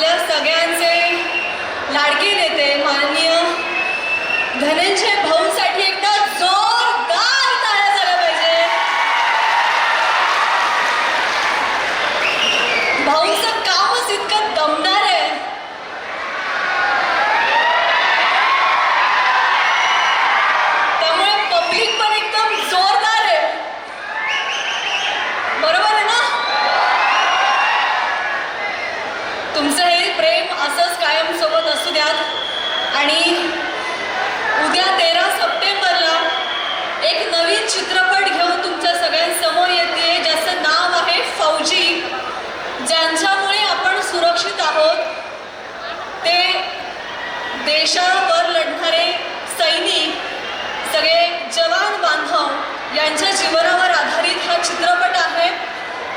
आपल्या सगळ्यांचे लाडके नेते माननीय धनंजय भाऊंसाठी एकदा जोरदार ताळ्या झाला पाहिजे. भाऊंचं कामच इतकं दमणार देशावर लढणारे सैनिक सगळे जवान बांधव यांच्या जीवनावर आधारित हा चित्रपट आहे.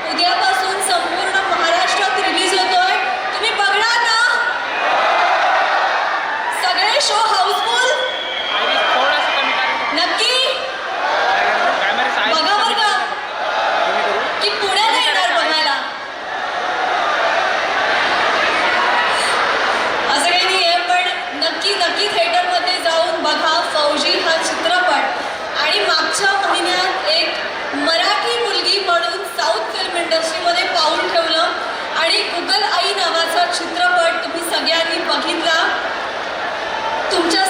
उद्यापासून संपूर्ण महाराष्ट्रात रिलीज होतोय. तुम्ही बघणार ना? सगळे शो तुमच्या